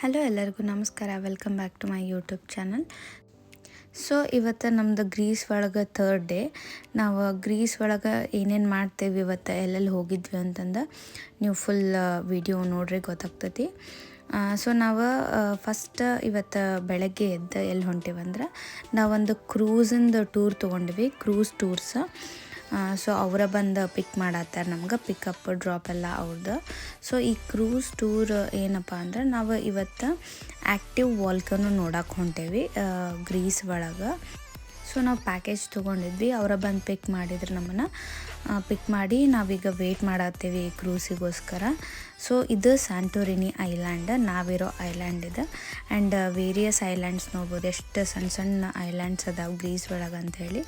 Hello ಎಲ್ಲರಿಗೂ ನಮಸ್ಕಾರ. Welcome back to my YouTube channel so ಇವತ್ತು ನಮ್ಮದು ಗ್ರೀಸ್ ಒಳಗೆ ಥರ್ಡ್ ಡೇ ನಾವು ಗ್ರೀಸ್ ಒಳಗೆ ಏನೇನು ಮಾಡ್ತೇವೆ ಇವತ್ತು, ಎಲ್ಲೆಲ್ಲಿ ಹೋಗಿದ್ವಿ ಅಂತಂದು ನೀವು ಫುಲ್ ವಿಡಿಯೋ ನೋಡ್ರಿ, ಗೊತ್ತಾಗ್ತೈತಿ. ಸೊ ನಾವು ಫಸ್ಟ್ ಇವತ್ತು ಬೆಳಗ್ಗೆ ಎದ್ದು ಎಲ್ಲಿ ಹೊಂಟೇವಂದ್ರೆ ನಾವೊಂದು ಕ್ರೂಸಿಂದು ಟೂರ್ ತೊಗೊಂಡ್ವಿ. ಕ್ರೂಸ್ ಟೂರ್ಸ್ ಸೊ ಅವರ ಬಂದು ಪಿಕ್ ಮಾಡತ್ತಾರೆ ನಮ್ಗೆ ಪಿಕಪ್ ಡ್ರಾಪ್ ಎಲ್ಲ ಅವ್ರದ್ದು ಸೊ ಈ ಕ್ರೂಸ್ ಟೂರ್ ಏನಪ್ಪ ಅಂದ್ರೆ ನಾವು ಇವತ್ತು ಆ್ಯಕ್ಟಿವ್ ವಾಲ್ಕನ್ನು ನೋಡಕ್ಕೆ ಹೊಂಟೇವಿ ಗ್ರೀಸ್ ಒಳಗೆ. ಸೊ ನಾವು ಪ್ಯಾಕೇಜ್ ತೊಗೊಂಡಿದ್ವಿ. ಅವರ ಬಂದು ಪಿಕ್ ಮಾಡಿದ್ರು ನಮ್ಮನ್ನು. ಪಿಕ್ ಮಾಡಿ ನಾವೀಗ ವೆಯ್ಟ್ ಮಾಡತ್ತೀವಿ ಕ್ರೂಸಿಗೋಸ್ಕರ ಸೊ ಇದು ಸ್ಯಾಂಟೋರಿನಿ ಐಲ್ಯಾಂಡ್ ನಾವಿರೋ ಐಲ್ಯಾಂಡ್ ಇದು. ಆ್ಯಂಡ್ ವೇರಿಯಸ್ ಐಲ್ಯಾಂಡ್ಸ್ ನೋಡ್ಬೋದು. ಎಷ್ಟು ಸಣ್ಣ ಸಣ್ಣ ಐಲ್ಯಾಂಡ್ಸ್ ಅದಾವೆ ಗ್ರೀಸ್ ಒಳಗೆ ಅಂಥೇಳಿ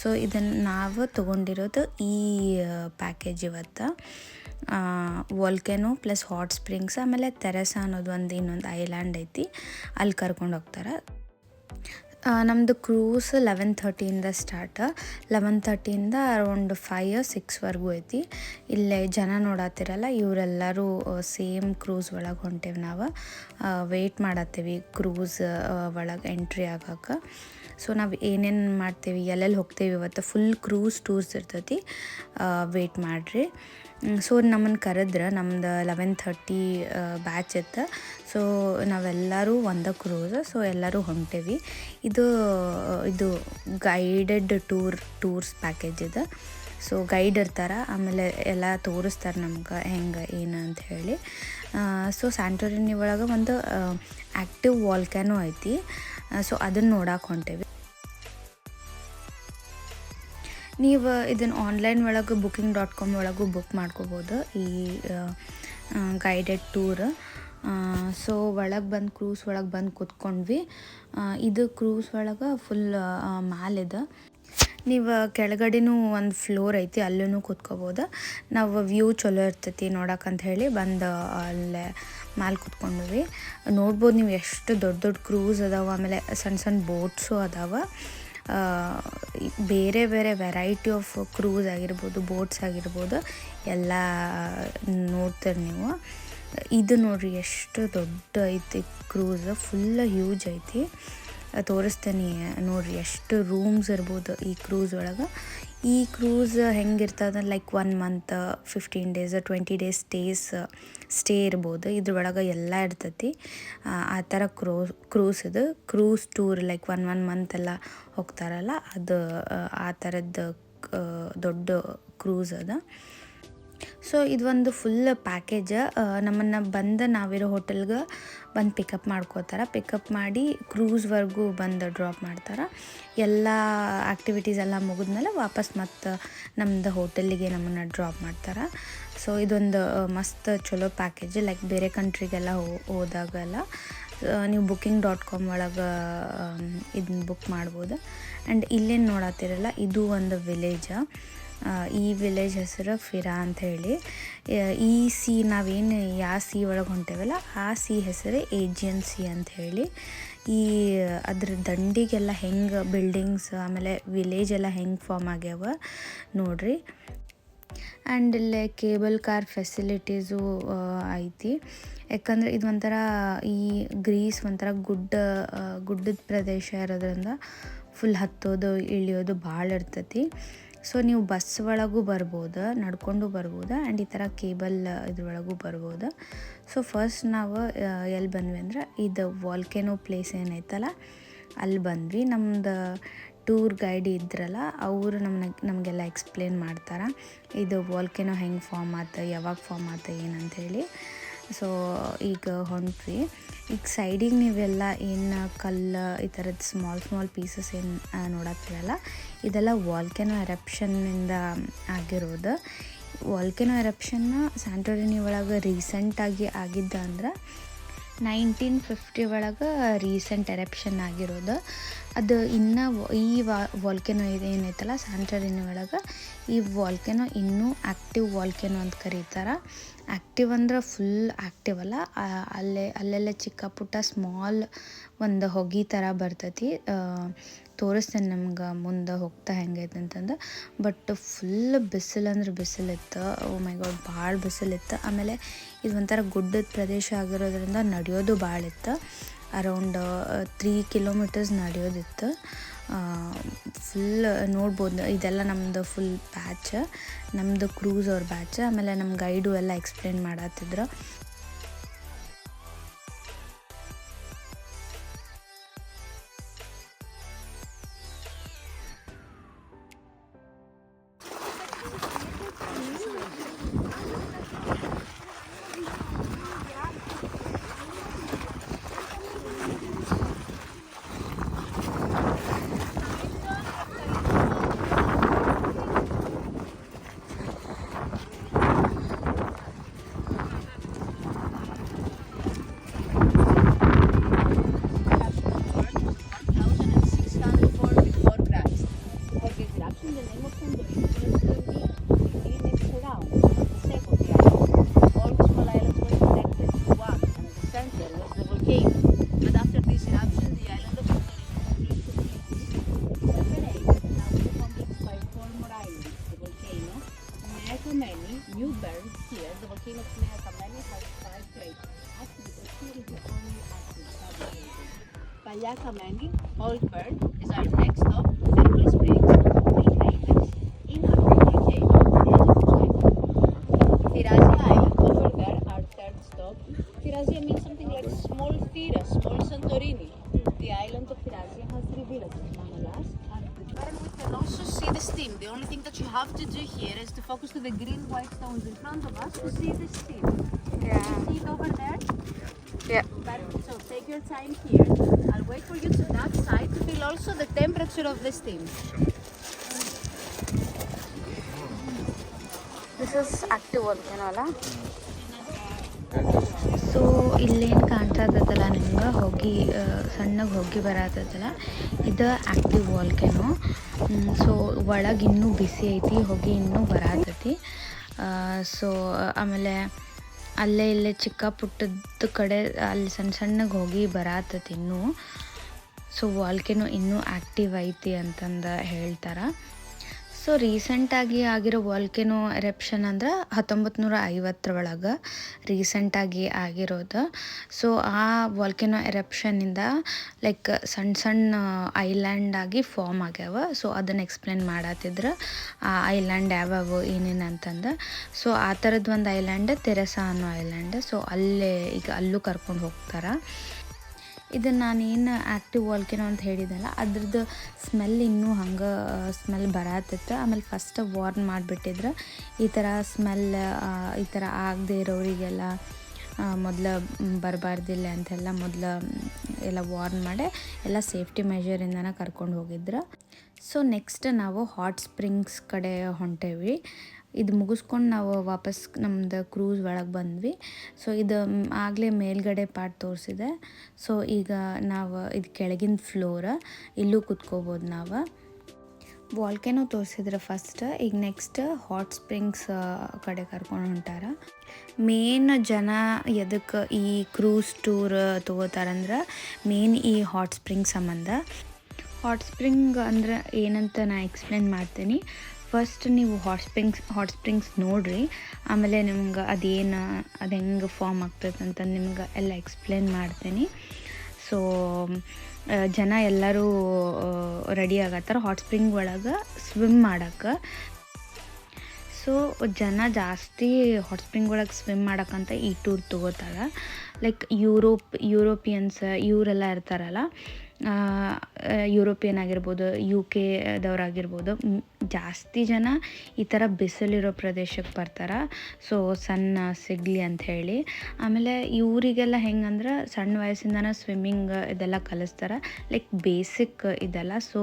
ಸೊ ಇದನ್ನು ನಾವು ತೊಗೊಂಡಿರೋದು ಈ ಪ್ಯಾಕೇಜ್ ಇವತ್ತು. ವೋಲ್ಕೆನೋ ಪ್ಲಸ್ ಹಾಟ್ ಸ್ಪ್ರಿಂಗ್ಸ್ ಆಮೇಲೆ ತೆರೆಸ ಅನ್ನೋದು ಒಂದು ಇನ್ನೊಂದು ಐಲ್ಯಾಂಡ್ ಐತಿ. ಅಲ್ಲಿ ಕರ್ಕೊಂಡು ಹೋಗ್ತಾರೆ. ನಮ್ಮದು ಕ್ರೂಸ್ ಲೆವೆನ್ ಥರ್ಟಿಯಿಂದ ಸ್ಟಾರ್ಟ್ ಲೆವೆನ್ ಥರ್ಟಿಯಿಂದ ಅರೌಂಡ್ ಫೈವ್ ಸಿಕ್ಸ್ವರೆಗೂ ಐತಿ. ಇಲ್ಲೇ ಜನ ನೋಡತ್ತಿರಲ್ಲ ಇವರೆಲ್ಲರೂ ಸೇಮ್ ಕ್ರೂಸ್ ಒಳಗೆ ಹೊಂಟೇವಿ ನಾವು. ವೆಯ್ಟ್ ಮಾಡತ್ತೀವಿ ಕ್ರೂಸ್ ಒಳಗೆ ಎಂಟ್ರಿ ಆಗಕ್ಕೆ ಸೊ ನಾವು ಏನೇನು ಮಾಡ್ತೀವಿ, ಎಲ್ಲೆಲ್ಲಿ ಹೋಗ್ತೇವೆ ಇವತ್ತು ಫುಲ್ ಕ್ರೂಸ್ ಟೂರ್ಸ್ ಇರ್ತೈತಿ ವೆಯ್ಟ್ ಮಾಡಿರಿ. ಸೊ ನಮ್ಮನ್ನು ಕರೆದ್ರೆ ನಮ್ದು ಲೆವೆನ್ ಥರ್ಟಿ ಬ್ಯಾಚ್ ಇತ್ತು. ಸೊ ನಾವೆಲ್ಲರೂ ಒಂದ ಕ್ರೂಸ್ ಸೊ ಎಲ್ಲರೂ ಹೊಂಟೇವಿ. ಇದು ಇದು ಗೈಡೆಡ್ ಟೂರ್ ಟೂರ್ಸ್ ಪ್ಯಾಕೇಜ್ ಇದೆ. ಸೊ ಗೈಡ್ ಇರ್ತಾರೆ, ಆಮೇಲೆ ಎಲ್ಲ ತೋರಿಸ್ತಾರೆ ನಮ್ಗೆ ಹೆಂಗೆ, ಏನು ಅಂತ ಹೇಳಿ. ಸೊ ಸ್ಯಾಂಟೋರಿನಿ ಒಳಗೆ ಒಂದು ಆ್ಯಕ್ಟಿವ್ ವಾಲ್ಕ್ಯಾನು ಐತಿ. ಸೊ ಅದನ್ನು ನೋಡಕ್ಕೆ ಹೊಂಟೇವಿ. ನೀವು ಇದನ್ನು ಆನ್ಲೈನ್ ಒಳಗೆ ಬುಕ್ಕಿಂಗ್ ಡಾಟ್ ಕಾಮ್ ಒಳಗೂ ಬುಕ್ ಮಾಡ್ಕೋಬೋದು. ಈ ಗೈಡೆಡ್ ಟೂರ್ ಸೊ ಒಳಗೆ ಬಂದು ಕ್ರೂಸ್ ಒಳಗೆ ಬಂದು ಕೂತ್ಕೊಂಡ್ವಿ. ಇದು ಕ್ರೂಸ್ ಒಳಗೆ ಫುಲ್ ಮ್ಯಾಲಿದೆ ನೀವು ಕೆಳಗಡೆನೂ ಒಂದು ಫ್ಲೋರ್ ಐತಿ ಅಲ್ಲೂ ಕೂತ್ಕೋಬೋದು. ನಾವು ವ್ಯೂ ಚಲೋ ಇರ್ತೈತಿ ನೋಡೋಕಂತ ಹೇಳಿ ಬಂದು ಅಲ್ಲೇ ಮ್ಯಾಲೆ ಕೂತ್ಕೊಂಡ್ವಿ. ನೋಡ್ಬೋದು ನೀವು ಎಷ್ಟು ದೊಡ್ಡ ದೊಡ್ಡ ಕ್ರೂಸ್ ಅದಾವೆ, ಆಮೇಲೆ ಸಣ್ಣ ಸಣ್ಣ ಬೋಟ್ಸು ಅದಾವೆ. ಬೇರೆ ಬೇರೆ ವೆರೈಟಿ ಆಫ್ ಕ್ರೂಸ್ ಆಗಿರ್ಬೋದು ಬೋಟ್ಸ್ ಆಗಿರ್ಬೋದು, ಎಲ್ಲ ನೋಡ್ತೀರಿ ನೀವು. ಇದು ನೋಡಿರಿ ಎಷ್ಟು ದೊಡ್ಡ ಐತಿ ಕ್ರೂಸ್ ಫುಲ್ ಹ್ಯೂಜ್ ಐತಿ. ತೋರಿಸ್ತೇನೆ ನೋಡಿರಿ ಎಷ್ಟು ರೂಮ್ಸ್ ಇರ್ಬೋದು ಈ ಕ್ರೂಸ್ ಒಳಗೆ. ಈ cruise ಹೆಂಗಿರ್ತದೆ? Like one month fifteen days twenty days stays stay ಇರ್ಬೋದು. ಇದ್ರೊಳಗೆ ಎಲ್ಲ ಇರ್ತೈತಿ. ಆ ಥರ ಕ್ರೂ, ಕ್ರೂಸ್ ಇದು. Cruise tour like one one month ಎಲ್ಲ ಹೋಗ್ತಾರಲ್ಲ, ಅದು, ಆ ಥರದ್ದು ದೊಡ್ಡ ಕ್ರೂಸ್ ಅದ. ಸೊ ಇದೊಂದು ಫುಲ್ ಪ್ಯಾಕೇಜ್ ನಮ್ಮನ್ನು ಬಂದು ನಾವಿರೋ ಹೋಟೆಲ್ಗೆ ಬಂದು ಪಿಕಪ್ ಮಾಡ್ಕೋತಾರೆ. ಪಿಕಪ್ ಮಾಡಿ ಕ್ರೂಸ್ವರೆಗೂ ಬಂದು ಡ್ರಾಪ್ ಮಾಡ್ತಾರೆ. ಎಲ್ಲ ಆ್ಯಕ್ಟಿವಿಟೀಸ್ ಎಲ್ಲ ಮುಗಿದ್ಮೇಲೆ ವಾಪಸ್ ಮತ್ತು ನಮ್ಮದು ಹೋಟೆಲ್ಲಿಗೆ ನಮ್ಮನ್ನು ಡ್ರಾಪ್ ಮಾಡ್ತಾರೆ. ಸೊ ಇದೊಂದು ಮಸ್ತ್ ಚಲೋ ಪ್ಯಾಕೇಜ್ ಲೈಕ್ ಬೇರೆ ಕಂಟ್ರಿಗೆಲ್ಲ ಹೋದಾಗೆಲ್ಲ. ನೀವು ಬುಕ್ಕಿಂಗ್ ಡಾಟ್ ಕಾಮ್ ಒಳಗೆ ಇದನ್ನ ಬುಕ್ ಮಾಡ್ಬೋದು. ಆ್ಯಂಡ್ ಇಲ್ಲೇನು ನೋಡತ್ತಿರಲ್ಲ ಇದು ಒಂದು ವಿಲೇಜ ಈ ವಿಲೇಜ್ ಹೆಸರು ಫಿರಾ ಅಂತ ಹೇಳಿ. ಈ ಸಿ ನಾವೇನು ಯಾವ ಸಿ ಒಳಗೆ ಹೊಂಟೇವಲ್ಲ, ಆ ಸಿ ಹೆಸರು ಏಜಿಯನ್ ಸಿ ಅಂತ ಹೇಳಿ. ಈ ಅದ್ರ ದಂಡಿಗೆಲ್ಲ ಹೆಂಗೆ ಬಿಲ್ಡಿಂಗ್ಸ್, ಆಮೇಲೆ ವಿಲೇಜ್ ಎಲ್ಲ ಹೆಂಗೆ ಫಾರ್ಮ್ ಆಗ್ಯಾವ ನೋಡ್ರಿ. ಆ್ಯಂಡ್ ಇಲ್ಲೇ ಕೇಬಲ್ ಕಾರ್ ಫೆಸಿಲಿಟೀಸು ಐತಿ. ಯಾಕಂದರೆ ಇದು ಒಂಥರ ಈ ಗ್ರೀಸ್ ಒಂಥರ ಗುಡ್ಡ ಗುಡ್ಡದ ಪ್ರದೇಶ ಇರೋದ್ರಿಂದ ಫುಲ್ ಹತ್ತೋದು, ಇಳಿಯೋದು ಭಾಳ ಇರ್ತೈತಿ. ಸೊ ನೀವು ಬಸ್ ಒಳಗೂ ಬರ್ಬೋದು, ನಡ್ಕೊಂಡು ಬರ್ಬೋದು ಆ್ಯಂಡ್ ಈ ಥರ ಕೇಬಲ್ ಇದ್ರೊಳಗೂ ಬರ್ಬೋದು. ಸೊ ಫಸ್ಟ್ ನಾವು ಎಲ್ಲಿ ಬಂದ್ವಿ ಅಂದ್ರೆ ಇದು ವಾಲ್ಕೆನೋ ಪ್ಲೇಸ್ ಏನೈತಲ್ಲ, ಅಲ್ಲಿ ಬಂದ್ವಿ. ನಮ್ದು ಟೂರ್ ಗೈಡ್ ಇದ್ರಲ್ಲ, ಅವರು ನಮ್ಮನ್ನ ನಮಗೆಲ್ಲ ಎಕ್ಸ್ಪ್ಲೇನ್ ಮಾಡ್ತಾರೆ. ಇದು ವಾಲ್ಕೆನೋ ಹೆಂಗೆ ಫಾರ್ಮ್ ಆತ, ಯಾವಾಗ ಫಾರ್ಮ್ ಆತ ಹೇಳಿ. ಸೊ ಈಗ ಹೊಂಟ್ವಿ. ಈಗ ಸೈಡಿಗೆ ನೀವೆಲ್ಲ ಏನು ಕಲ್ಲು, ಈ ಥರದ್ದು ಸ್ಮಾಲ್ ಸ್ಮಾಲ್ ಪೀಸಸ್ ಏನು ನೋಡತ್ತಿರಲ್ಲ ಇದೆಲ್ಲ ವಾಲ್ಕೆನೋ ಎರಪ್ಷನ್ನಿಂದ ಆಗಿರೋದು. ವಾಲ್ಕೆನೋ ಎರಪ್ಷನ್ನ ಸ್ಯಾಂಟೋರಿನಿ ಒಳಗೆ ರೀಸೆಂಟಾಗಿ ಆಗಿದ್ದ ಅಂದ್ರೆ ನೈನ್ಟೀನ್ ಫಿಫ್ಟಿ ಒಳಗೆ ರೀಸೆಂಟ್ ಎರಪ್ಷನ್ ಆಗಿರೋದು. ಅದು ಇನ್ನು ಈ ವಾಲ್ಕೆನೋ ಏನೈತಲ್ಲ ಸ್ಯಾಂಟರಿನ ಒಳಗೆ, ಈ ವಾಲ್ಕೆನೋ ಇನ್ನೂ ಆ್ಯಕ್ಟಿವ್ ವಾಲ್ಕೆನೋ ಅಂತ ಕರೀತಾರೆ. ಆ್ಯಕ್ಟಿವ್ ಅಂದ್ರೆ ಫುಲ್ ಆ್ಯಕ್ಟಿವ್ ಅಲ್ಲ ಅಲ್ಲೇ, ಅಲ್ಲೆಲ್ಲ ಚಿಕ್ಕ ಪುಟ್ಟ ಸ್ಮಾಲ್ ಒಂದು ಹೊಗೆ ಥರ ಬರ್ತೈತಿ. ತೋರಿಸ್ತೇನೆ ನಮ್ಗೆ ಮುಂದೆ ಹೋಗ್ತಾ ಹೆಂಗೈತೆ ಅಂತಂದು. ಬಟ್ ಫುಲ್ ಬಿಸಿಲು ಅಂದ್ರೆ ಬಿಸಿಲಿತ್ತು ಓ ಮೈ ಗಾಡ್ ಭಾಳ ಬಿಸಿಲಿತ್ತು ಆಮೇಲೆ ಇದು ಒಂಥರ ಗುಡ್ಡದ ಪ್ರದೇಶ ಆಗಿರೋದ್ರಿಂದ ನಡೆಯೋದು ಭಾಳ ಇತ್ತು. ಅರೌಂಡ್ ತ್ರೀ ಕಿಲೋಮೀಟರ್ಸ್ ನಡೆಯೋದಿತ್ತು. ಫುಲ್ ನೋಡ್ಬೋದು. ಇದೆಲ್ಲ ನಮ್ಮದು ಫುಲ್ ಬ್ಯಾಚ್ ನಮ್ಮದು ಕ್ರೂಸ್ ಅವ್ರ ಬ್ಯಾಚ್ ಆಮೇಲೆ ನಮ್ಮ ಗೈಡು ಎಲ್ಲ ಎಕ್ಸ್ಪ್ಲೇನ್ ಮಾಡತ್ತಿದ್ರು came up to Tamale has five grades. Ashley, the school is the only Ashley. Paya Kamani, old bird, also see the steam. The only thing that you have to do here is to focus to the green white stones in front of us to see the steam. Yeah. You see it over there? Yeah. But, So take your time here. I'll wait for you to that side to feel also the temperature of the steam. This is active volcano, la? ಇಲ್ಲೇನು ಕಾಣ್ತಾ ಇರ್ತದಲ್ಲ ನಿಮ್ಗೆ ಹೋಗಿ ಸಣ್ಣಗೆ ಹೋಗಿ ಬರತ್ತದಲ್ಲ ಇದು active volcano so ಒಳಗೆ ಇನ್ನೂ ಬಿಸಿ ಐತಿ, ಹೊಗೆ ಇನ್ನೂ ಬರತೈತಿ ಸೊ ಆಮೇಲೆ ಅಲ್ಲೇ ಇಲ್ಲೇ ಚಿಕ್ಕ ಪುಟ್ಟದ ಕಡೆ, ಅಲ್ಲಿ ಸಣ್ಣ ಸಣ್ಣಗೆ ಹೋಗಿ ಬರತ್ತೈತಿ ಇನ್ನೂ. ಸೊ ವಾಲ್ಕೆನೋ ಇನ್ನೂ ಆ್ಯಕ್ಟಿವ್ ಐತಿ ಅಂತಂದು ಹೇಳ್ತಾರೆ. ಸೊ ರೀಸೆಂಟಾಗಿ ಆಗಿರೋ ವಾಲ್ಕೆನೋ ಎರೆಪ್ಷನ್ ಅಂದ್ರೆ ಹತ್ತೊಂಬತ್ತು ನೂರ ಐವತ್ತರೊಳಗೆ ರೀಸೆಂಟಾಗಿ ಆಗಿರೋದು. ಸೊ ಆ ವಾಲ್ಕೆನೋ ಎರೆಪ್ಷನ್ನಿಂದ ಲೈಕ್ ಸಣ್ಣ ಸಣ್ಣ ಐಲ್ಯಾಂಡ್ ಆಗಿ ಫಾರ್ಮ್ ಆಗ್ಯಾವ. ಸೊ ಅದನ್ನು ಎಕ್ಸ್ಪ್ಲೇನ್ ಮಾಡತ್ತಿದ್ರೆ ಆ ಐಲ್ಯಾಂಡ್ ಯಾವ್ಯಾವು, ಏನೇನು ಅಂತಂದು. ಸೊ ಆ ಥರದ್ದು ಒಂದು ಐಲ್ಯಾಂಡ್ ತೆರೆಸಾ ಅನ್ನೋ ಐಲ್ಯಾಂಡ್ ಸೊ ಅಲ್ಲೇ ಈಗ ಅಲ್ಲೂ ಕರ್ಕೊಂಡು ಹೋಗ್ತಾರೆ. ಇದನ್ನು ನಾನೇನು ಆ್ಯಕ್ಟಿವ್ ವಾಲ್ಕಿನೋ ಅಂತ ಹೇಳಿದಲ್ಲ, ಅದ್ರದ್ದು ಸ್ಮೆಲ್ ಇನ್ನೂ ಹಂಗೆ ಸ್ಮೆಲ್ ಬರತ್ತಿತ್ತು ಆಮೇಲೆ ಫಸ್ಟ್ ವಾರ್ನ್ ಮಾಡಿಬಿಟ್ಟಿದ್ರೆ. ಈ ಥರ ಸ್ಮೆಲ್ ಈ ಥರ ಆಗದೆ ಇರೋರಿಗೆಲ್ಲ ಮೊದಲು ಬರಬಾರ್ದಿಲ್ಲ ಅಂತೆಲ್ಲ ಮೊದಲು ಎಲ್ಲ ವಾರ್ನ್ ಮಾಡಿ, ಎಲ್ಲ ಸೇಫ್ಟಿ ಮೆಷರಿಂದನೇ ಕರ್ಕೊಂಡು ಹೋಗಿದ್ರು. ಸೊ ನೆಕ್ಸ್ಟ್ ನಾವು ಹಾಟ್ ಸ್ಪ್ರಿಂಗ್ಸ್ ಕಡೆ ಹೊಂಟೇವಿ. ಇದು ಮುಗಿಸ್ಕೊಂಡು ನಾವು ವಾಪಸ್ ನಮ್ಮದು ಕ್ರೂಸ್ ಒಳಗೆ ಬಂದ್ವಿ. ಸೊ ಇದು ಆಗಲೇ ಮೇಲ್ಗಡೆ ಪಾರ್ಟ್ ತೋರಿಸಿದೆ. ಸೊ ಈಗ ನಾವು ಇದು ಕೆಳಗಿನ ಫ್ಲೋರ ಇಲ್ಲೂ ಕುತ್ಕೋಬೋದು ನಾವು. ವಾಲ್ಕೆನೋ ತೋರಿಸಿದ್ರೆ ಫಸ್ಟ್ ಈಗ ನೆಕ್ಸ್ಟ್ ಹಾಟ್ ಸ್ಪ್ರಿಂಗ್ಸ್ ಕಡೆ ಕರ್ಕೊಂಡು ಹೊಂಟಾರ. ಮೇನ್ ಜನ ಎದಕ್ಕೆ ಈ ಕ್ರೂಸ್ ಟೂರ್ ತೊಗೋತಾರಂದ್ರೆ ಮೇನ್ ಈ ಹಾಟ್ ಸ್ಪ್ರಿಂಗ್ ಸಂಬಂಧ. ಹಾಟ್ ಸ್ಪ್ರಿಂಗ್ ಅಂದ್ರೆ ಏನಂತ ನಾ ಎಕ್ಸ್ಪ್ಲೇನ್ ಮಾಡ್ತೀನಿ. ಫಸ್ಟ್ ನೀವು ಹಾಟ್ ಸ್ಪ್ರಿಂಗ್ಸ್ ಹಾಟ್ ಸ್ಪ್ರಿಂಗ್ಸ್ ನೋಡಿರಿ. ಆಮೇಲೆ ನಿಮ್ಗೆ ಅದೇನು, ಅದು ಹೆಂಗೆ ಫಾರ್ಮ್ ಆಗ್ತದೆ ಅಂತ ನಿಮ್ಗೆ ಎಲ್ಲ ಎಕ್ಸ್ಪ್ಲೇನ್ ಮಾಡ್ತೀನಿ. ಸೊ ಜನ ಎಲ್ಲರೂ ರೆಡಿ ಆಗತ್ತಾರ ಹಾಟ್ ಸ್ಪ್ರಿಂಗ್ ಒಳಗೆ ಸ್ವಿಮ್ ಮಾಡಕ್ಕೆ ಸೊ ಜನ ಜಾಸ್ತಿ ಹಾಟ್ ಸ್ಪ್ರಿಂಗ್ ಒಳಗೆ ಸ್ವಿಮ್ ಮಾಡೋಕ್ಕಂತ ಈ ಟೂರ್ ತೊಗೋತಾರೆ. ಲೈಕ್ ಯುರೋಪ್ ಯುರೋಪಿಯನ್ಸ್ ಇವರೆಲ್ಲ ಇರ್ತಾರಲ್ಲ ಯುರೋಪಿಯನ್ ಆಗಿರ್ಬೋದು ಯು ಕೆದವ್ರಾಗಿರ್ಬೋದು ಜಾಸ್ತಿ ಜನ ಈ ಥರ ಬಿಸಿಲಿರೋ ಪ್ರದೇಶಕ್ಕೆ ಬರ್ತಾರೆ. ಸೊ ಸಣ್ಣ ಸಿಗಲಿ ಅಂತ ಹೇಳಿ. ಆಮೇಲೆ ಇವರಿಗೆಲ್ಲ ಹೆಂಗಂದ್ರೆ ಸಣ್ಣ ವಯಸ್ಸಿಂದನೇ ಸ್ವಿಮ್ಮಿಂಗ್ ಇದೆಲ್ಲ ಕಲಿಸ್ತಾರೆ. ಲೈಕ್ ಬೇಸಿಕ್ ಇದೆಲ್ಲ. So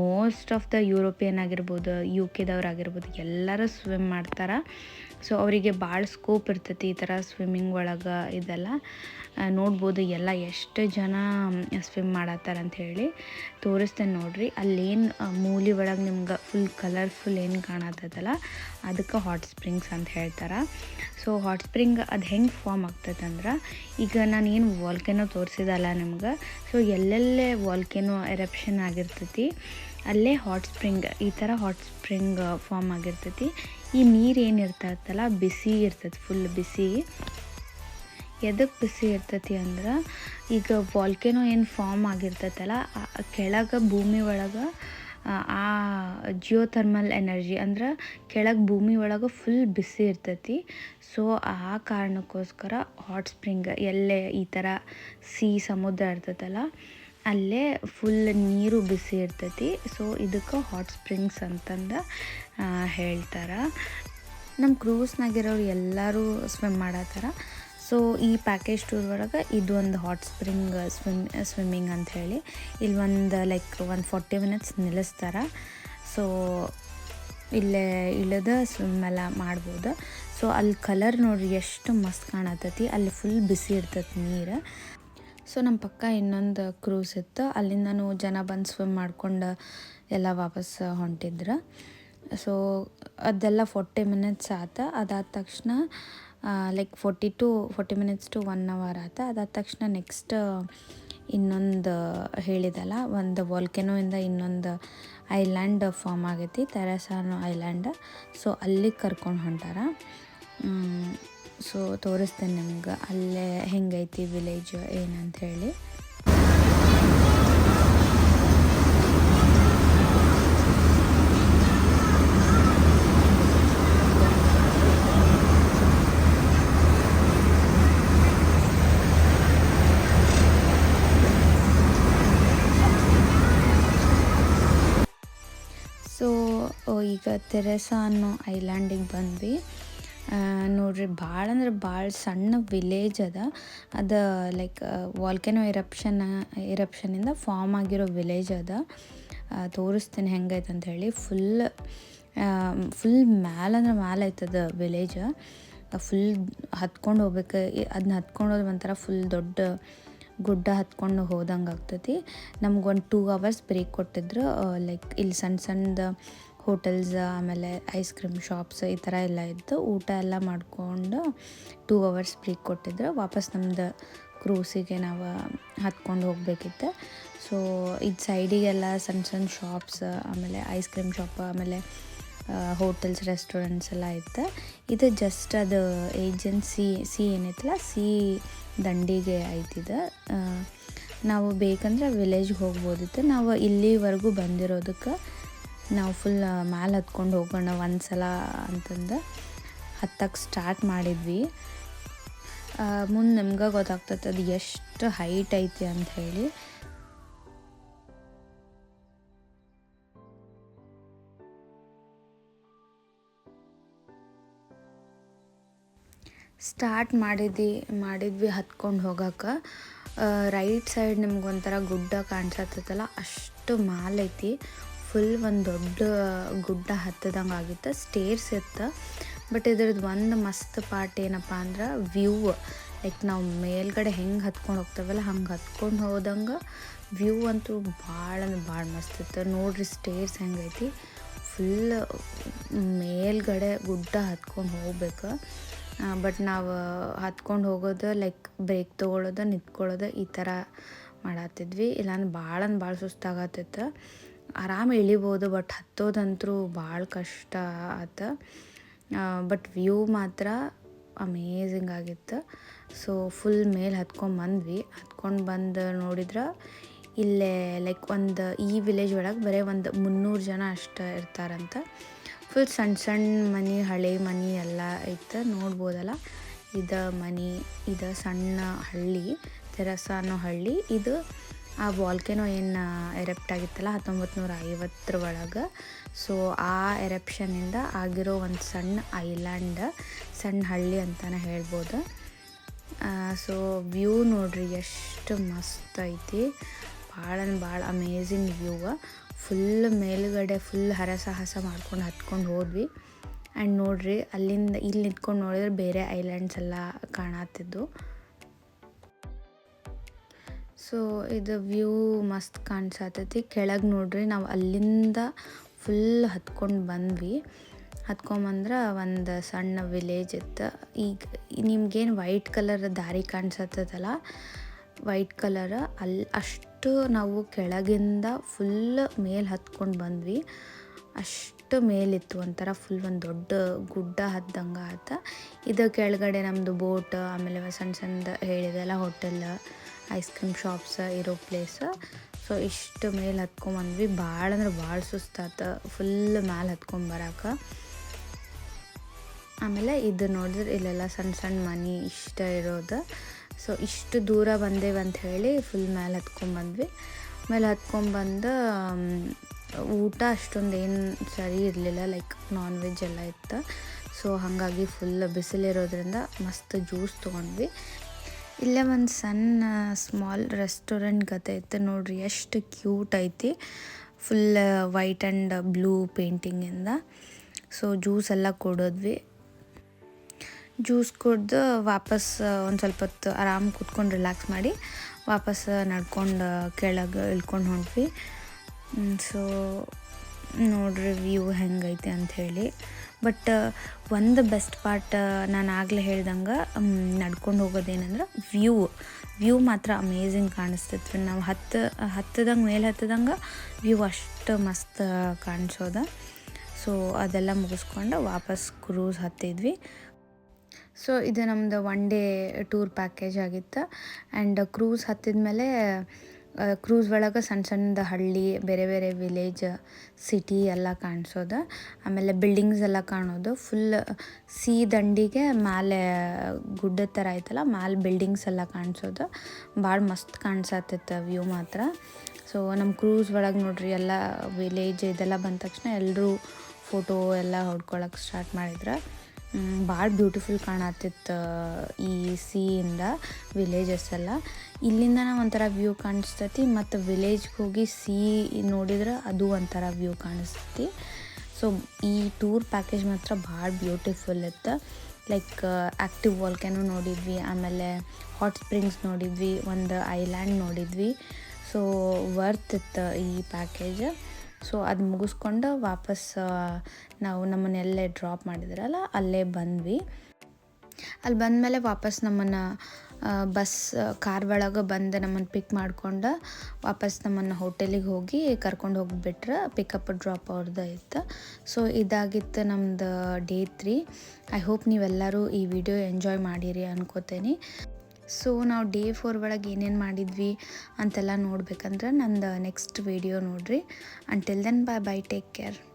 most of the European ಆಗಿರ್ಬೋದು ಯು ಕೆದವ್ರು ಆಗಿರ್ಬೋದು, ಎಲ್ಲರೂ ಸ್ವಿಮ್ ಮಾಡ್ತಾರೆ. ಸೊ ಅವರಿಗೆ ಭಾಳ ಸ್ಕೋಪ್ ಇರ್ತೈತಿ ಈ ಥರ ಸ್ವಿಮ್ಮಿಂಗ್ ಒಳಗೆ ಇದೆಲ್ಲ. ನೋಡ್ಬೋದು ಎಲ್ಲ ಎಷ್ಟು ಜನ ಸ್ವಿಮ್ ಮಾಡತ್ತಾರ ಅಂತ ಹೇಳಿ ತೋರಿಸ್ತೇನೆ ನೋಡಿರಿ. ಅಲ್ಲೇನು ಮೂಲಿ ಒಳಗೆ ನಿಮ್ಗೆ ಫುಲ್ ಕಲರ್ಫುಲ್ ಏನು ಕಾಣತ್ತದಲ್ಲ? ಅದಕ್ಕೆ ಹಾಟ್ ಸ್ಪ್ರಿಂಗ್ಸ್ ಅಂತ ಹೇಳ್ತಾರೆ. ಸೊ ಹಾಟ್ ಸ್ಪ್ರಿಂಗ್ ಅದು ಹೆಂಗೆ ಫಾರ್ಮ್ ಆಗ್ತದಂದ್ರೆ, ಈಗ ನಾನು ಏನು ವಾಲ್ಕೆನೋ ತೋರಿಸಿದಲ್ಲ ನಿಮ್ಗೆ ಸೊ ಎಲ್ಲೆಲ್ಲೇ ವಾಲ್ಕೆನೋ ಎರಪ್ಷನ್ ಆಗಿರ್ತೈತಿ, ಅಲ್ಲೇ ಹಾಟ್ ಸ್ಪ್ರಿಂಗ್ ಈ ಥರ ಹಾಟ್ ಸ್ಪ್ರಿಂಗ್ ಫಾರ್ಮ್ ಆಗಿರ್ತೈತಿ. ಈ ನೀರು ಏನು ಇರ್ತೈತಲ್ಲ, ಬಿಸಿ ಇರ್ತೈತಿ ಫುಲ್ ಬಿಸಿ. ಎದಕ್ಕೆ ಬಿಸಿ ಇರ್ತೈತಿ ಅಂದ್ರೆ, ಈಗ ವಾಲ್ಕೆನೋ ಏನು ಫಾರ್ಮ್ ಆಗಿರ್ತೈತಲ್ಲ ಕೆಳಗೆ ಭೂಮಿ ಒಳಗೆ ಆ ಜಿಯೋಥರ್ಮಲ್ ಎನರ್ಜಿ ಅಂದ್ರೆ ಕೆಳಗೆ ಭೂಮಿ ಒಳಗೆ ಫುಲ್ ಬಿಸಿ ಇರ್ತೈತಿ. ಸೊ ಆ ಕಾರಣಕ್ಕೋಸ್ಕರ ಹಾಟ್ ಸ್ಪ್ರಿಂಗ್ ಎಲ್ಲೇ ಈ ಥರ ಸಿ ಸಮುದ್ರ ಇರ್ತೈತಲ್ಲ, ಅಲ್ಲೇ ಫುಲ್ ನೀರು ಬಿಸಿ ಇರ್ತೈತಿ. ಸೊ ಇದಕ್ಕೆ ಹಾಟ್ ಸ್ಪ್ರಿಂಗ್ಸ್ ಅಂತಂದು ಹೇಳ್ತಾರೆ. ನಮ್ಮ ಕ್ರೂಸ್ನಾಗಿರೋರು ಎಲ್ಲರೂ ಸ್ವಿಮ್ ಮಾಡತ್ತಾರ ಸೊ ಈ ಪ್ಯಾಕೇಜ್ ಟೂರ್ ಒಳಗೆ ಇದು ಒಂದು ಹಾಟ್ ಸ್ಪ್ರಿಂಗ್ ಸ್ವಿಮ್ ಸ್ವಿಮ್ಮಿಂಗ್ ಅಂತ ಹೇಳಿ. ಇಲ್ಲಿ ಒಂದು ಲೈಕ್ ಒಂದು ಫಾರ್ಟಿ ಮಿನಿಟ್ಸ್ ನಿಲ್ಲಿಸ್ತಾರೆ. ಸೊ ಇಲ್ಲೇ ಇಳಿದ ಸ್ವಿಮ್ ಎಲ್ಲ ಮಾಡ್ಬೋದು. ಸೊ ಅಲ್ಲಿ ಕಲರ್ ನೋಡ್ರಿ ಎಷ್ಟು ಮಸ್ತ್ ಕಾಣತೈತಿ. ಅಲ್ಲಿ ಫುಲ್ ಬಿಸಿ ಇರ್ತೈತಿ ನೀರು. ಸೊ ನಮ್ಮ ಪಕ್ಕ ಇನ್ನೊಂದು ಕ್ರೂಸ್ ಇತ್ತು. ಅಲ್ಲಿಂದನೂ ಜನ ಬಂದು ಸ್ವಿಮ್ ಮಾಡ್ಕೊಂಡು ಎಲ್ಲ ವಾಪಸ್ ಹೊಂಟಿದ್ರು. ಸೊ ಅದೆಲ್ಲ ಫೋರ್ಟಿ ಮಿನಿಟ್ಸ್ ಆತ. ಅದಾದ ತಕ್ಷಣ like forty to forty minutes to one hour ಆತ. ಅದಾದ ತಕ್ಷಣ ನೆಕ್ಸ್ಟ್ ಇನ್ನೊಂದು ಹೇಳಿದಲ್ಲ, ಒಂದು ವಾಲ್ಕೆನೋಯಿಂದ ಇನ್ನೊಂದು ಐಲ್ಯಾಂಡ್ ಫಾರ್ಮ್ ಆಗೈತಿ ತೆರಸಾನು ಐಲ್ಯಾಂಡ್ ಸೊ ಅಲ್ಲಿಗೆ ಕರ್ಕೊಂಡು ಹೊಂಟಾರ. ಸೊ ತೋರಿಸ್ತೇನೆ ನಿಮ್ಗೆ. ಅಲ್ಲೇ ಹೆಂಗೈತಿ ವಿಲೇಜ್ ಏನಂತ ಹೇಳಿ. ಈಗ ತೆರೆಸಾ ಅನ್ನೋ ಐಲ್ಯಾಂಡಿಗೆ ಬಂದ್ವಿ. ನೋಡ್ರಿ, ಭಾಳ ಅಂದ್ರೆ ಭಾಳ ಸಣ್ಣ ವಿಲೇಜ್ ಅದ. ಅದು ಲೈಕ್ ವಾಲ್ಕೆನೋ ಇರಪ್ಷನ್ ಇರಪ್ಷನಿಂದ ಫಾರ್ಮ್ ಆಗಿರೋ ವಿಲೇಜ್ ಅದ. ತೋರಿಸ್ತೀನಿ ಹೆಂಗೈತೆ ಅಂತ ಹೇಳಿ. ಫುಲ್ ಫುಲ್ ಮ್ಯಾಲ ಅಂದ್ರೆ ಮ್ಯಾಲ ವಿಲೇಜ್ ಫುಲ್ ಹತ್ಕೊಂಡು ಹೋಗ್ಬೇಕು. ಅದನ್ನ ಹತ್ಕೊಂಡು ಹೋದ್ರೆ ಒಂಥರ ಫುಲ್ ದೊಡ್ಡ ಗುಡ್ಡ ಹತ್ಕೊಂಡು ಹೋದಂಗೆ ಆಗ್ತೈತಿ. ನಮ್ಗೆ ಒಂದು ಟೂ ಅವರ್ಸ್ ಬ್ರೇಕ್ ಕೊಟ್ಟಿದ್ರು ಲೈಕ್ ಇಲ್ಲಿ ಸಣ್ಣ ಸಣ್ಣದ ಹೋಟೆಲ್ಸ್, ಆಮೇಲೆ ಐಸ್ ಕ್ರೀಮ್ ಶಾಪ್ಸ್ ಈ ಥರ ಎಲ್ಲ ಇದ್ದು ಊಟ ಎಲ್ಲ ಮಾಡ್ಕೊಂಡು ಟೂ ಅವರ್ಸ್ ಬ್ರೇಕ್ ಕೊಟ್ಟಿದ್ರು. ವಾಪಸ್ ನಮ್ದು ಕ್ರೂಸಿಗೆ ನಾವು ಹತ್ಕೊಂಡು ಹೋಗಬೇಕಿತ್ತು. ಸೊ ಇದು ಸೈಡಿಗೆಲ್ಲ ಸಣ್ಣ ಸಣ್ಣ ಶಾಪ್ಸ್ ಆಮೇಲೆ ಐಸ್ ಕ್ರೀಮ್ ಶಾಪ್ ಆಮೇಲೆ ಹೋಟೆಲ್ಸ್ ರೆಸ್ಟೋರೆಂಟ್ಸ್ ಎಲ್ಲ ಇತ್ತು. ಇದು ಜಸ್ಟ್ ಅದು ಏಜೆನ್ಸಿ ಸಿ ಏನೈತಲ್ಲ ಸಿ ದಂಡಿಗೆ ಐತಿದೆ ನಾವು ಬೇಕಂದ್ರೆ ವಿಲೇಜ್ಗೆ ಹೋಗ್ಬೋದಿತ್ತು. ನಾವು ಇಲ್ಲಿವರೆಗೂ ಬಂದಿರೋದಕ್ಕೆ ನಾವು ಫುಲ್ ಮ್ಯಾಲೆ ಹತ್ಕೊಂಡು ಹೋಗೋಣ ಒಂದು ಸಲ ಅಂತಂದು ಹತ್ತಕ್ಕೆ ಸ್ಟಾರ್ಟ್ ಮಾಡಿದ್ವಿ. ಮುಂದೆ ನಿಮ್ಗೆ ಗೊತ್ತಾಗ್ತದೆ ಅದು ಎಷ್ಟು ಹೈಟ್ ಐತಿ ಅಂತ ಹೇಳಿ. ಸ್ಟಾರ್ಟ್ ಮಾಡಿದ್ವಿ ಮಾಡಿದ್ವಿ ಹತ್ಕೊಂಡು ಹೋಗಕ್ಕೆ. ರೈಟ್ ಸೈಡ್ ನಿಮ್ಗೆ ಒಂಥರ ಗುಡ್ಡ ಕಾಣಿಸತ್ತಲ್ಲ ಅಷ್ಟು ಮಾಲೈತಿ ಫುಲ್ ಒಂದು ದೊಡ್ಡ ಗುಡ್ಡ ಹತ್ತದಂಗೆ ಆಗಿತ್ತು ಸ್ಟೇರ್ಸ್ ಇತ್ತು. ಬಟ್ ಇದ್ರದ್ದು ಒಂದು ಮಸ್ತ್ ಪಾರ್ಟ್ ಏನಪ್ಪ ಅಂದ್ರೆ ವ್ಯೂ ಲೈಕ್ ನಾವು ಮೇಲ್ಗಡೆ ಹೆಂಗೆ ಹತ್ಕೊಂಡು ಹೋಗ್ತೇವಲ್ಲ, ಹಂಗೆ ಹತ್ಕೊಂಡು ಹೋದಂಗೆ ವ್ಯೂ ಅಂತೂ ಭಾಳ ಅಂದ್ರೆ ಭಾಳ ಮಸ್ತ್ ಇತ್ತು. ನೋಡ್ರಿ ಸ್ಟೇರ್ಸ್ ಹೆಂಗೈತಿ ಫುಲ್ ಮೇಲ್ಗಡೆ ಗುಡ್ಡ ಹತ್ಕೊಂಡು ಹೋಗ್ಬೇಕು. ಬಟ್ ನಾವು ಹತ್ಕೊಂಡು ಹೋಗೋದು ಲೈಕ್ ಬ್ರೇಕ್ ತೊಗೊಳೋದು, ನಿಂತ್ಕೊಳ್ಳೋದು ಈ ಥರ ಮಾಡತ್ತಿದ್ವಿ ಇಲ್ಲಾಂದ್ರೆ ಭಾಳ ಅಂದ್ರೆ ಭಾಳ ಸುಸ್ತಾಗತ್ತಿತ್ತು ಆರಾಮ್ ಇಳಿಬೋದು ಬಟ್ ಹತ್ತೋದಂತೂ ಭಾಳ ಕಷ್ಟ ಆತ. ಬಟ್ ವ್ಯೂ ಮಾತ್ರ ಅಮೇಝಿಂಗ್ ಆಗಿತ್ತು. ಸೊ ಫುಲ್ ಮೇಲೆ ಹತ್ಕೊಂಡು ಬಂದ್ವಿ. ಹತ್ಕೊಂಡು ಬಂದು ನೋಡಿದ್ರೆ ಇಲ್ಲೇ ಲೈಕ್ ಒಂದು ಈ ವಿಲೇಜ್ ಒಳಗೆ ಬರೀ ಒಂದು ಮುನ್ನೂರು ಜನ ಅಷ್ಟು ಇರ್ತಾರಂತ. ಫುಲ್ ಸಣ್ಣ ಸಣ್ಣ ಮನೆ, ಹಳೆ ಮನೆ ಎಲ್ಲ ಐತೆ ನೋಡ್ಬೋದಲ್ಲ? ಇದು ಮನೆ, ಇದು ಸಣ್ಣ ಹಳ್ಳಿ ತೆರಸ ಅನ್ನೋ ಹಳ್ಳಿ. ಇದು ಆ ವಾಲ್ಕೆನೋ ಏನು ಎರೆಪ್ಟ್ ಆಗಿತ್ತಲ್ಲ ಹತ್ತೊಂಬತ್ತು ನೂರ ಐವತ್ತರ ಒಳಗೆ. ಸೊ ಆ ಎರೆಪ್ಷನಿಂದ ಆಗಿರೋ ಒಂದು ಸಣ್ಣ ಐಲ್ಯಾಂಡ್ ಸಣ್ಣ ಹಳ್ಳಿ ಅಂತಲೇ ಹೇಳ್ಬೋದು. ಸೊ ವ್ಯೂ ನೋಡ್ರಿ, ಎಷ್ಟು ಮಸ್ತ್ ಐತಿ. ಭಾಳ ಭಾಳ ಅಮೇಝಿಂಗ್ ವ್ಯೂ ಫುಲ್ ಮೇಲುಗಡೆ ಫುಲ್ ಹರಸಾಹಸ ಮಾಡ್ಕೊಂಡು ಹತ್ಕೊಂಡು ಹೋದ್ವಿ. ಆ್ಯಂಡ್ ನೋಡ್ರಿ, ಅಲ್ಲಿಂದ ಇಲ್ಲಿ ನಿಂತ್ಕೊಂಡು ನೋಡಿದ್ರೆ ಬೇರೆ ಐಲ್ಯಾಂಡ್ಸ್ ಎಲ್ಲ ಕಾಣತ್ತಿದ್ದು ಸೊ ಇದು ವ್ಯೂ ಮಸ್ತ್ ಕಾಣಿಸತೈತಿ. ಕೆಳಗೆ ನೋಡ್ರಿ ನಾವು ಅಲ್ಲಿಂದ ಫುಲ್ ಹತ್ಕೊಂಡು ಬಂದ್ವಿ. ಹತ್ಕೊಂಬಂದ್ರೆ ಒಂದು ಸಣ್ಣ ವಿಲೇಜ್ ಇತ್ತು. ಈಗ ನಿಮ್ಗೇನು ವೈಟ್ ಕಲರ್ ದಾರಿ ಕಾಣಿಸತ್ತದಲ್ಲ ವೈಟ್ ಕಲರ್ ಅಲ್ಲಿ ಅಷ್ಟು ನಾವು ಕೆಳಗಿಂದ ಫುಲ್ ಮೇಲೆ ಹತ್ಕೊಂಡು ಬಂದ್ವಿ. ಅಷ್ಟು ಮೇಲಿತ್ತು ಒಂಥರ ಫುಲ್ ಒಂದು ದೊಡ್ಡ ಗುಡ್ಡ ಹತ್ತಂಗೆ ಆತ. ಇದು ಕೆಳಗಡೆ ನಮ್ಮದು ಬೋಟ್ ಆಮೇಲೆ ಸಣ್ಣ ಸಣ್ಣದು ಹೇಳಿದೆಲ್ಲ ಹೋಟೆಲ್ ಐಸ್ ಕ್ರೀಮ್ ಶಾಪ್ಸ್ ಇರೋ ಪ್ಲೇಸ್. ಸೊ ಇಷ್ಟು ಮೇಲೆ ಹತ್ಕೊಂಬಂದ್ವಿ ಭಾಳ ಅಂದ್ರೆ ಭಾಳ ಸುಸ್ತಾತ. ಫುಲ್ ಮ್ಯಾಲೆ ಹತ್ಕೊಂಬರಕ್ಕೆ ಆಮೇಲೆ ಇದು ನೋಡಿದ್ರೆ ಇಲ್ಲೆಲ್ಲ ಸಣ್ಣ ಸಣ್ಣ ಮನೆ ಇಷ್ಟ ಇರೋದು. ಸೊ ಇಷ್ಟು ದೂರ ಬಂದೇವೆ ಅಂತ ಹೇಳಿ ಫುಲ್ ಮೇಲೆ ಹತ್ಕೊಂಬಂದ್ವಿ ಆಮೇಲೆ ಹತ್ಕೊಂಡ್ಬಂದು ಊಟ ಅಷ್ಟೊಂದು ಏನು ಸರಿ ಇರಲಿಲ್ಲ. ಲೈಕ್ ನಾನ್ ವೆಜ್ ಎಲ್ಲ ಇತ್ತು. ಸೊ ಹಾಗಾಗಿ ಫುಲ್ ಬಿಸಿಲಿರೋದ್ರಿಂದ ಮಸ್ತ್ ಜ್ಯೂಸ್ ತೊಗೊಂಡ್ವಿ. ಇಲ್ಲೇ ಒಂದು ಸಣ್ಣ ಸ್ಮಾಲ್ ರೆಸ್ಟೋರೆಂಟ್ ಕತೆ ಇತ್ತು ನೋಡ್ರಿ. ಎಷ್ಟು ಕ್ಯೂಟ್ ಐತಿ. ಫುಲ್ ವೈಟ್ ಆ್ಯಂಡ್ ಬ್ಲೂ ಪೇಂಟಿಂಗಿಂದ ಸೊ ಜ್ಯೂಸ್ ಎಲ್ಲ ಕೊಡೋದ್ವಿ. ಜ್ಯೂಸ್ ಕುಡ್ದು ವಾಪಸ್ ಒಂದು ಸ್ವಲ್ಪ ಹೊತ್ತು ಆರಾಮ್ ಕೂತ್ಕೊಂಡು ರಿಲ್ಯಾಕ್ಸ್ ಮಾಡಿ ವಾಪಸ್ ನಡ್ಕೊಂಡು ಕೆಳಗೆ ಇಳ್ಕೊಂಡು ಹೊಂಟ್ವಿ. ಸೊ ನೋಡ್ರಿ ವ್ಯೂ ಹೆಂಗೈತೆ ಅಂಥೇಳಿ ಬಟ್, ಒಂದು ಬೆಸ್ಟ್ ಪಾರ್ಟ್ ನಾನು ಆಗಲೇ ಹೇಳ್ದಂಗೆ ನಡ್ಕೊಂಡು ಹೋಗೋದೇನಂದ್ರೆ ವ್ಯೂ ವ್ಯೂ ಮಾತ್ರ ಅಮೇಝಿಂಗ್ ಕಾಣಿಸ್ತಿತ್ತು. ನಾವು ಹತ್ತು, ಹತ್ತದಂಗೆ, ಮೇಲೆ ಹತ್ತದಂಗೆ ವ್ಯೂ ಅಷ್ಟು ಮಸ್ತ್ ಕಾಣಿಸೋದ. ಸೊ ಅದೆಲ್ಲ ಮುಗಿಸ್ಕೊಂಡು ವಾಪಸ್ ಕ್ರೂಸ್ ಹತ್ತಿದ್ವಿ. ಸೊ ಇದು ನಮ್ಮದು ಒನ್ ಡೇ ಟೂರ್ ಪ್ಯಾಕೇಜ್ ಆಗಿತ್ತು. ಆ್ಯಂಡ್ ಕ್ರೂಸ್ ಹತ್ತಿದ ಮೇಲೆ ಕ್ರೂಸ್ ಒಳಗೆ ಸಣ್ಣ ಸಣ್ಣದ ಹಳ್ಳಿ, ಬೇರೆ ಬೇರೆ ವಿಲೇಜ್ ಸಿಟಿ ಎಲ್ಲ ಕಾಣಿಸೋದು. ಆಮೇಲೆ ಬಿಲ್ಡಿಂಗ್ಸ್ ಎಲ್ಲ ಕಾಣೋದು. ಫುಲ್ ಸಿ ದಂಡಿಗೆ ಮೇಲೆ ಗುಡ್ಡದ ಥರ ಐತಲ್ಲ ಮ್ಯಾಲೆ ಬಿಲ್ಡಿಂಗ್ಸ್ ಎಲ್ಲ ಕಾಣಿಸೋದು. ಭಾಳ ಮಸ್ತ್ ಕಾಣಿಸತ್ತಿತ್ತು ವ್ಯೂ ಮಾತ್ರ. ಸೊ ನಮ್ಮ ಕ್ರೂಸ್ ಒಳಗೆ ನೋಡ್ರಿ, ಎಲ್ಲ ವಿಲೇಜ್ ಇದೆಲ್ಲ ಬಂದ ತಕ್ಷಣ ಎಲ್ಲರೂ ಫೋಟೋ ಎಲ್ಲ ಹೊಡ್ಕೊಳಕ್ಕೆ ಸ್ಟಾರ್ಟ್ ಮಾಡಿದ್ರೆ. ಭಾಳ ಬ್ಯೂಟಿಫುಲ್ ಕಾಣತ್ತಿತ್ತು ಈ ಸೀಯಿಂದ ವಿಲೇಜಸ್ ಎಲ್ಲ. ಇಲ್ಲಿಂದ ಒಂಥರ ವ್ಯೂ ಕಾಣಿಸ್ತತಿ, ಮತ್ತು ವಿಲೇಜ್ಗೆ ಹೋಗಿ ಸೀ ನೋಡಿದ್ರೆ ಅದು ಒಂಥರ ವ್ಯೂ ಕಾಣಿಸ್ತತಿ. ಸೊ ಈ ಟೂರ್ ಪ್ಯಾಕೇಜ್ ಮಾತ್ರ ಭಾಳ ಬ್ಯೂಟಿಫುಲ್ ಇತ್ತು. ಲೈಕ್ ಆ್ಯಕ್ಟಿವ್ ವಾಲ್ಕೆನು ನೋಡಿದ್ವಿ, ಆಮೇಲೆ ಹಾಟ್ ಸ್ಪ್ರಿಂಗ್ಸ್ ನೋಡಿದ್ವಿ, ಒಂದು ಐಲ್ಯಾಂಡ್ ನೋಡಿದ್ವಿ. ಸೊ ವರ್ತ್ ಇತ್ತು ಈ ಪ್ಯಾಕೇಜ್ ಸೊ ಅದು ಮುಗಿಸ್ಕೊಂಡು ವಾಪಸ್ ನಾವು ನಮ್ಮನ್ನೆಲ್ಲೇ ಡ್ರಾಪ್ ಮಾಡಿದ್ರಲ್ಲ, ಅಲ್ಲೇ ಬಂದ್ವಿ. ಅಲ್ಲಿ ಬಂದಮೇಲೆ ವಾಪಸ್ ನಮ್ಮನ್ನು ಬಸ್ ಕಾರ್ ಒಳಗೆ ಬಂದು ನಮ್ಮನ್ನು ಪಿಕ್ ಮಾಡ್ಕೊಂಡು ವಾಪಸ್ ನಮ್ಮನ್ನು ಹೋಟೆಲಿಗೆ ಹೋಗಿ ಕರ್ಕೊಂಡು ಹೋಗಿಬಿಟ್ರೆ ಪಿಕಪ್ ಡ್ರಾಪ್ ಅವ್ರದ್ದು ಇತ್ತು. ಸೊ ಇದಾಗಿತ್ತು ನಮ್ಮದು ಡೇ ತ್ರೀ ಐ ಹೋಪ್ ನೀವೆಲ್ಲರೂ ಈ ವಿಡಿಯೋ ಎಂಜಾಯ್ ಮಾಡಿರಿ ಅನ್ಕೋತೇನೆ. ಸೊ ನಾವು ಡೇ ಫೋರ್ ಒಳಗೆ ಏನೇನು ಮಾಡಿದ್ವಿ ಅಂತೆಲ್ಲ ನೋಡ್ಬೇಕಂದ್ರೆ ನಂದು ನೆಕ್ಸ್ಟ್ ವಿಡಿಯೋ ನೋಡಿರಿ. Until then bye bye take care